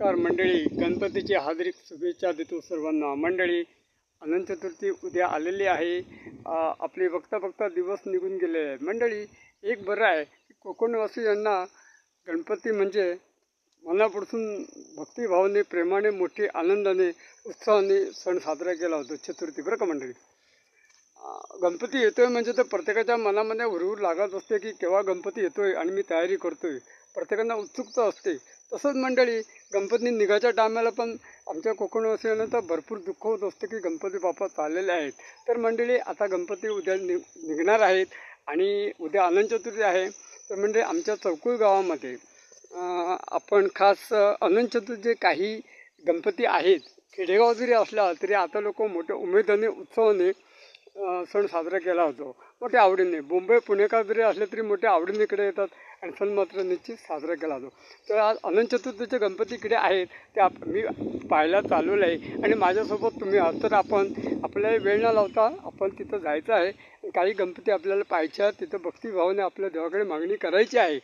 नमस्कार मंडळी गणपतीची हार्दिक शुभेच्छा देतो सर्वांना. मंडळी अनंत चतुर्थी उद्या आलेली आहे. आपले बघता बघता दिवस निघून गेले. आहे मंडळी एक बरं आहे की कोकणवासियांना गणपती म्हणजे मनापासून भक्तिभावाने प्रेमाने मोठे आनंदाने उत्साहाने सण साजरा केला होतो. चतुर्थी बरं का मंडळी? गणपती येतोय म्हणजे तर प्रत्येकाच्या मनामध्ये हुरहुर लागत असते की केव्हा गणपती येतोय आणि मी तयारी करतोय. प्रत्येकांना उत्सुकता असते. तसंच मंडळी गणपती निघायच्या टायमाला पण आमच्या कोकणवासियांना तर भरपूर दुःख होत असतं की गणपती बाप्पा चाललेले आहेत. तर मंडळी आता गणपती उद्या नि निघणार आहेत आणि उद्या अनंत चतुर्थी आहे. तर म्हणजे आमच्या चौकुळ गावामध्ये आपण खास अनंत चतुर्थी काही गणपती आहेत. खेडेगाव जरी असला तरी आता लोक मोठ्या उमेदाने उत्सवाने सण साजरा केला होतो. मोठ्या आवडीने. मुंबई पुणेकर जरी असले तरी मोठ्या आवडीने इकडे येतात. आणि सण मात्र निश्चित साजरा केला जातो. तर आज अनंत चतुर्थीचे गणपतीकडे आहेत ते आप मी पाहायला चालवलं आहे आणि माझ्यासोबत तुम्ही आहात. तर आपण आपल्याला वेळ न लावता आपण तिथं जायचं आहे. काही गणपती आपल्याला पाहायच्या तिथं भक्तिभावाने आपल्या देवाकडे मागणी करायची आहे.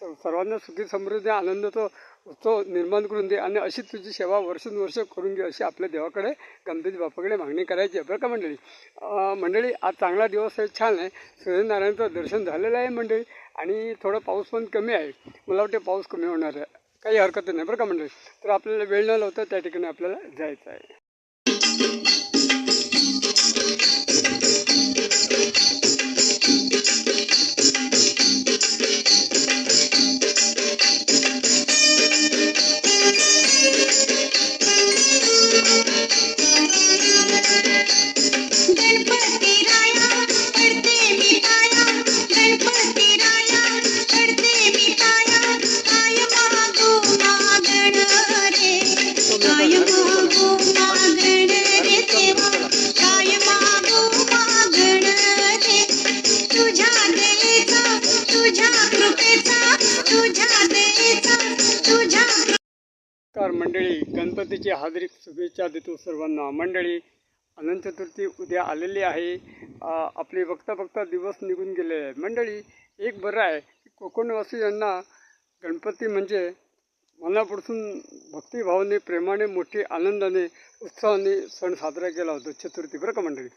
स सर्वांना सुखी समृद्धी आनंदाचा उत्सव निर्माण करून दे आणि अशी तुझी सेवा वर्षानुवर्ष करून घे अशी आपल्या देवाकडे गणपती बापाकडे मागणी करायची आहे. बरं का मंडळी? मंडळी आज चांगला दिवस आहे. छान आहे. सूर्यनारायणचं दर्शन झालेलं आहे मंडळी. आणि थोडा पाऊस पण कमी आहे. मला वाटते पाऊस कमी होणार आहे. काही हरकत नाही बरं का मंडळी? तर आपल्याला वेळ न लावता त्या ठिकाणी आपल्याला जायचं आहे. मंडळी गणपतीची हार्दिक शुभेच्छा देतो सर्वांना. मंडळी अनंत चतुर्थी उद्या आलेली आहे. आपले बघता बघता दिवस निघून गेले. आहे मंडळी एक बरं आहे कोकणवासी कोकणवासियांना गणपती म्हणजे मनापासून भक्तिभावाने प्रेमाने मोठे आनंदाने उत्साहाने सण साजरा केला होतो. चतुर्थी बरं का मंडळी?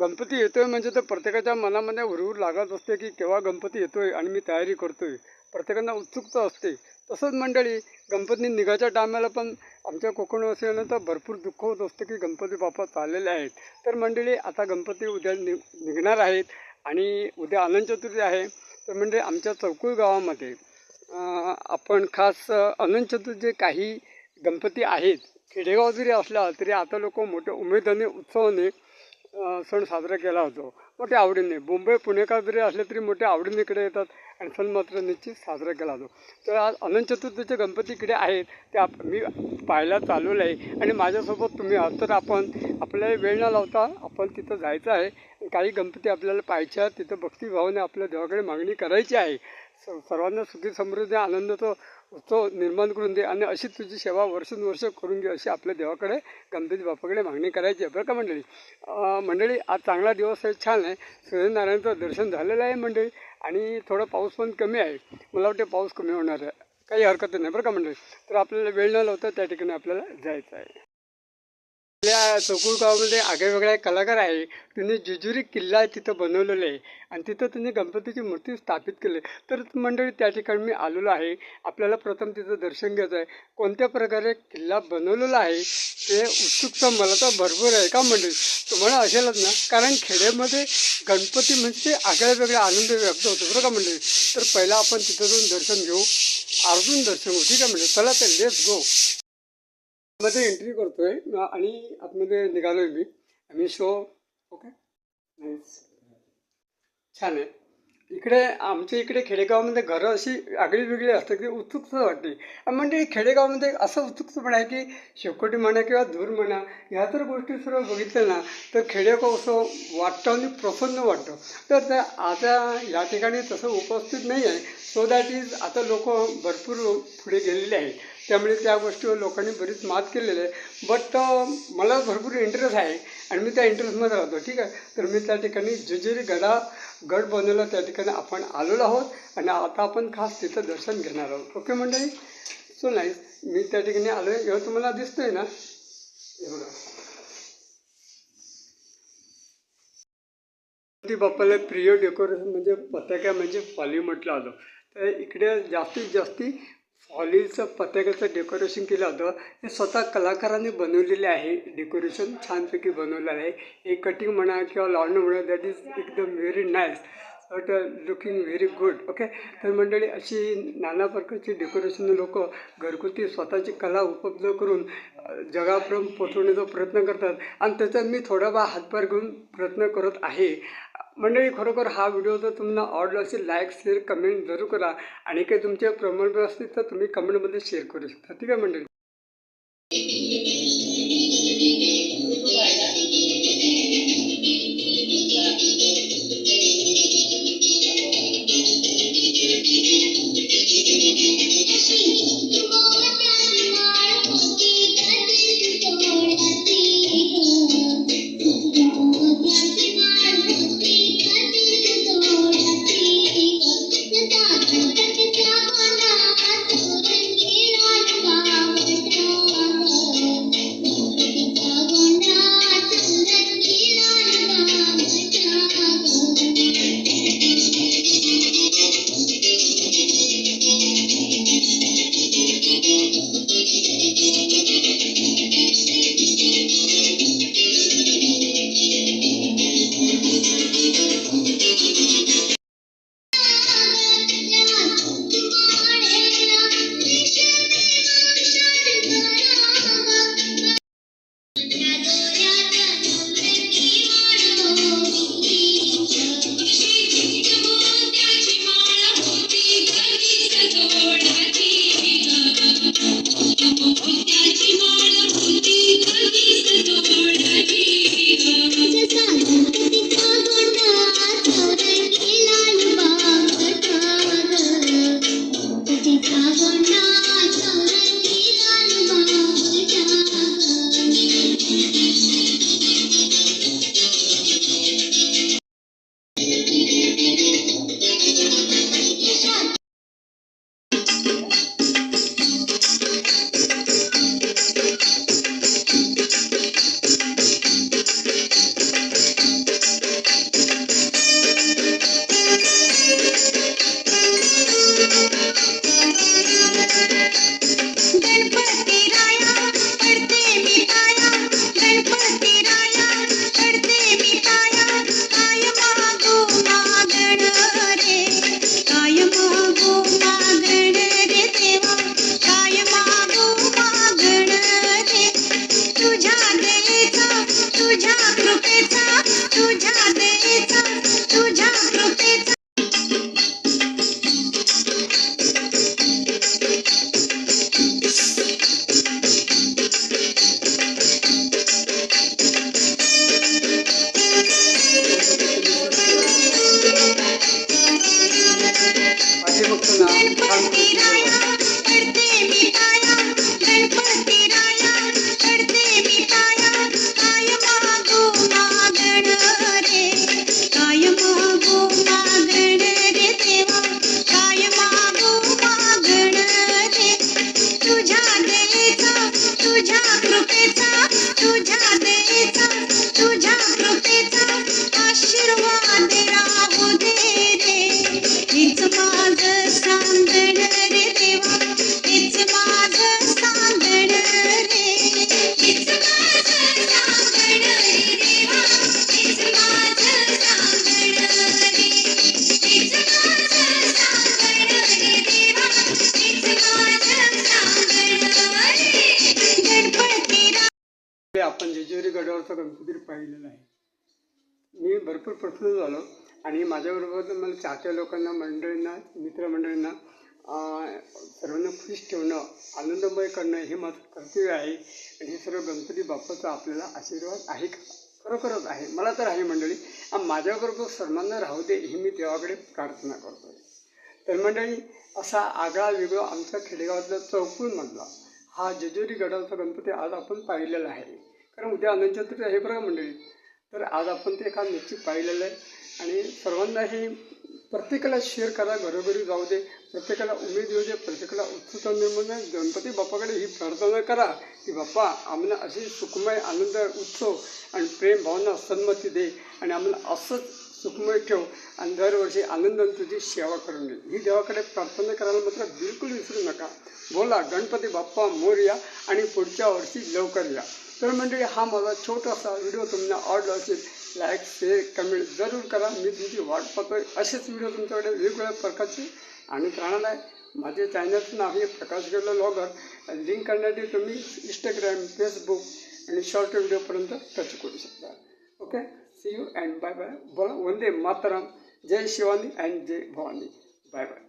गणपती येतोय म्हणजे तर प्रत्येकाच्या मनामध्ये हुरहुर लागत असते की केव्हा गणपती येतोय आणि मी तयारी करतोय. प्रत्येकांना उत्सुकता असते. तसंच मंडळी गणपती निघायच्या टायमाला पण आमच्या कोकणवासियांना तर भरपूर दुःख होत असतं की गणपती बाप्पा चाललेले आहेत. तर मंडळी आता गणपती उद्या नि निघणार आहेत आणि उद्या आनंद चतुर्थी आहे. तर म्हणजे आमच्या चौकुळ गावामध्ये आपण खास अनंत चतुर्थी काही गणपती आहेत. खेडेगाव जरी असला तरी आता लोक मोठ्या उमेदाने उत्सवाने सण साजरा केला होतो मोठ्या आवडीने. मुंबई पुणेकर जरी असले तरी मोठ्या आवडीने इकडे येतात आणि सण मात्र निश्चित साजरा केला जातो. तर आज अनंत चतुर्थीचे गणपती इकडे आहेत ते आप मी पाहायला चालवलं आहे आणि माझ्यासोबत तुम्ही आहात. तर आपण आपल्याला वेळ न लावता आपण तिथं जायचं आहे. काही गणपती आपल्याला पाहायच्या तिथं भक्तिभावाने आपल्या देवाकडे मागणी करायची आहे. सर्वांना सुखी समृद्धी तो उत्सव निर्माण करून दे आणि अशी तुझी सेवा वर्षानुवर्ष करून घे अशी आपल्या देवाकडे गणपती बापाकडे मागणी करायची आहे. बरं का मंडळी? मंडळी आज चांगला दिवस आहे छान आहे. सूर्यनारायणचं दर्शन झालेलं आहे मंडळी आणि थोडा पाऊस पण कमी आहे. मला वाटते पाऊस कमी होणार आहे. काही हरकत नाही बरं का मंडळी? तर आपल्याला वेळ न लावता त्या ठिकाणी आपल्याला जायचं आहे. आपल्या चोकुळगावामध्ये आगळेवेगळे कलाकार आहे त्यांनी जेजुरी किल्ला आहे तिथं बनवलेलं आहे. आणि तिथं त्यांनी गणपतीची मूर्ती स्थापित केली. तर मंडळी त्या ठिकाणी मी आलेलो आहे. आपल्याला प्रथम तिथं दर्शन घ्यायचं आहे. कोणत्या प्रकारे किल्ला बनवलेला आहे ते उत्सुकता मला तर भरपूर आहे का मंडळी? तुम्हाला असेलच ना? कारण खेड्यामध्ये गणपती म्हणजे आगळ्या आनंद व्यक्त होतो बरं का मंडळी? तर पहिला आपण तिथं जाऊन दर्शन घेऊ. अर्जून दर्शन घेऊ ठीक आहे म्हणजे चला तर लेट्स गो मध्ये एंट्री करतोय. आणि आतमध्ये निघालोय मी. मी शो ओके छान आहे. इकडे आमच्या इकडे खेडेगावामध्ये घरं अशी आगळी वेगळी असतात की उत्सुकता वाटते. म्हणजे खेडेगावामध्ये असं उत्सुकता आहे की शेकोटी म्हणा किंवा धूर म्हणा ह्या जर गोष्टी सर्व बघितल्या ना तर खेडेगाव असं वाटतं आणि प्रसन्न वाटतं. तर त्या आता या ठिकाणी तसं उपस्थित नाही आहे सो दॅट इज आता लोक भरपूर पुढे गेलेले आहेत. त्यामुळे त्या गोष्टीवर लोकांनी बरीच मात केलेली आहे. बट मला भरपूर इंटरेस्ट आहे आणि मी त्या इंटरेस्टमध्ये राहतो. ठीक आहे? तर मी त्या ठिकाणी जेजुरी गडा गड बनवला त्या ठिकाणी आपण आलेलो आहोत आणि आता आपण खास तिथं दर्शन घेणार आहोत. ओके मंडळी? सो नाही मी त्या ठिकाणी आलो आहे एवढं तुम्हाला दिसतंय ना? एवढं. गणपती बाप्पाला प्रिय डेकोरेशन म्हणजे पताका म्हणजे फॉली म्हटलं आलं. तर इकडे जास्तीत जास्ती फॉलीचं पताकाचं डेकोरेशन केलं होतं. हे स्वतः कलाकारांनी बनवलेले आहे. डेकोरेशन छानपैकी बनवलेलं आहे. हे कटिंग म्हणा किंवा लावणं म्हणा दॅट इज एकदम very nice but looking very good okay तर मंडळी अशी नाना प्रकारची डेकोरेशन लोक घरगुती स्वतःची कला उपलब्ध करून जगापर्यंत पोचवण्याचा प्रयत्न करतात. आणि त्याच्यात मी थोडाफार हातभार घेऊन प्रयत्न करत आहे. मंडळी खरोखर हा व्हिडिओ जर तुम्हाला आवडला असेल लाईक शेअर कमेंट जरूर करा. आणि काही तुमचे प्रमाण असतील तर तुम्ही कमेंटमध्ये शेअर करू शकता. ठीक आहे मंडळी? गणपती पाठीमागचं नाव छान भरपूर प्रसन्न झालो. आणि माझ्याबरोबर मला चाहत्या लोकांना मंडळींना मित्रमंडळींना सर्वांना खुश ठेवणं आनंदमय करणं हे माझं कर्तव्य आहे. आणि हे सर्व गणपती बाप्पाचा आपल्याला आशीर्वाद आहे का? खरोखरच आहे. मला तर आहे मंडळी. माझ्याबरोबर सर्वांना राहू दे ही मी देवाकडे प्रार्थना करतो तर मंडळी असा आगळा वेगळा आमचा खेडेगावातला चौकूनमधला हा जेजुरी गडाचा गणपती आज आपण पाहिलेला आहे. कारण उद्या अनंत चतुर्थी आहे बरं मंडळी? तर आज आपण ते एका निश्चित पाहिलेलं आहे. आणि सर्वांना हे प्रत्येकाला शेअर करा घरोघरी जाऊ दे. प्रत्येकाला उमेद येऊ दे. प्रत्येकाला उत्सुकता निर्माण गणपती बाप्पाकडे ही प्रार्थना करा की बाप्पा आम्हाला अशी सुखमय आनंद उत्सव आणि प्रेम भावना सन्मती दे आणि आम्हाला असंच सुखमय ठेव आणि दरवर्षी आनंदाने तुझी सेवा करून दे ही देवाकडे प्रार्थना करायला मात्र बिलकुल विसरू नका. बोला गणपती बाप्पा मोरया आणि पुढच्या वर्षी लवकर या. तर मंडळी हा माझा छोटासा व्हिडिओ तुम्हाला आवडला असेल लाईक शेअर कमेंट जरूर करा. मी तुमची वाट पाहतोय. असेच व्हिडिओ तुमच्याकडे वेगवेगळ्या प्रकारचे आणत राहणार आहे. माझे चॅनलचं नाव हे प्रकाश गेलो लॉगर लिंक करण्यासाठी तुम्ही इंस्टाग्राम फेसबुक आणि शॉर्ट व्हिडिओपर्यंत टच करू शकता. Okay see you and bye bye बोला वंदे मातरम. जय शिवानी अँड जय भवानी. Bye bye